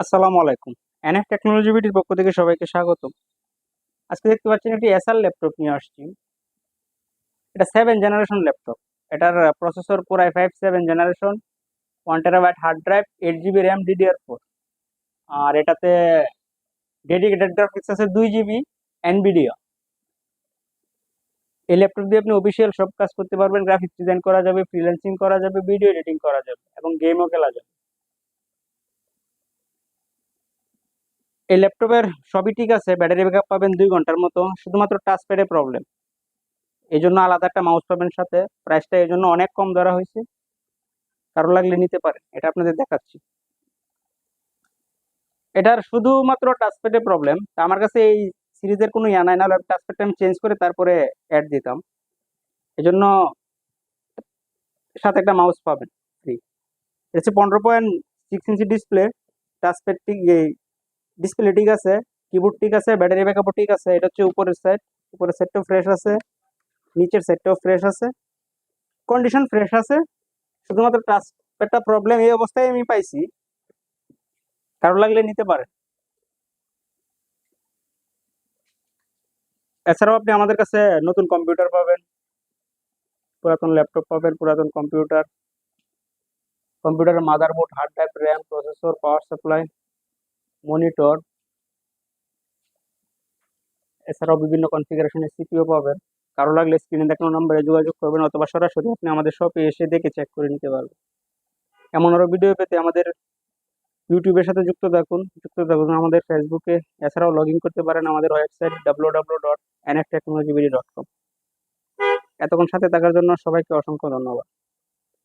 আসসালামু আলাইকুম। NF technology বিটির পক্ষ থেকে সবাইকে স্বাগত আজকে দেখতে পাচ্ছেন একটি এসআর ল্যাপটপ নিয়ে আসছি। এটা সেভেন জেনারেশন ল্যাপটপ। এটার প্রসেসর পুরো i five seven generation one terabyte hard drive eight GB RAM DDR four আর এটাতে ডেডিকেটেড গ্রাফিক্স আছে দুই জিবি এনবিডিয়া এই ল্যাপটপ দিয়ে আপনি অফিসিয়াল সব কাজ করতে পারবেন। গ্রাফিক্স ডিজাইন করা যাবে ফ্রিল্যান্সিং করা যাবে ভিডিও এডিটিং করা যাবে এবং গেমও খেলা যাবে। এই ল্যাপটপের সবই ঠিক আছে, ব্যাটারি ব্যাকআপ পাবেন দুই ঘণ্টার মতো, শুধুমাত্র টাচ প্যাডে প্রবলেম এই জন্য আলাদা একটা মাউস পাবেন সাথে প্রাইসটা এই জন্য অনেক কম ধরা হয়েছে। কারও লাগলে নিতে পারেন, এটা আপনাদের দেখাচ্ছি। এটার শুধুমাত্র টাচ প্যাডে প্রবলেম তা আমার কাছে এই সিরিজের কোনো ইয়া নাই না হলে টাচ প্যাডটা আমি চেঞ্জ করে তারপরে অ্যাড দিতাম। এই জন্য সাথে একটা মাউস পাবেন ফ্রি এটা হচ্ছে পনেরো point six inch display touch প্যাডটি display ঠিক আছে কিবোর্ড ঠিক আছে ব্যাটারি ব্যাকআপও ঠিক আছে, এটা হচ্ছে উপরের সাইড উপরের সাইডটাও ফ্রেশ আছে, নিচের সাইডটাও ফ্রেশ আছে কন্ডিশন ফ্রেশ আছে, শুধুমাত্র টাচ একটা প্রবলেম এই অবস্থায় আমি পাইছি, কারও লাগলে নিতে পারেন এছাড়াও আপনি আমাদের কাছে নতুন কম্পিউটার পাবেন, পুরাতন ল্যাপটপ পাবেন, পুরাতন কম্পিউটার কম্পিউটারের motherboard hard drive RAM processor power supply monitor এছাড়াও বিভিন্ন কনফিগারেশনের সিপিও পাবেন। কারও লাগলে স্ক্রিনে দেখানো নম্বরে যোগাযোগ করবেন অথবা সরাসরি আপনি আমাদের শপে এসে দেখে চেক করে নিতে পারবেন। এমন আরও ভিডিও পেতে আমাদের ইউটিউবের সাথে যুক্ত থাকুন। যুক্ত থাকুন আমাদের ফেসবুকে এছাড়াও লগ ইন করতে পারেন আমাদের website W W dot NF technology dot com এতক্ষণ সাথে থাকার জন্য সবাইকে অসংখ্য ধন্যবাদ।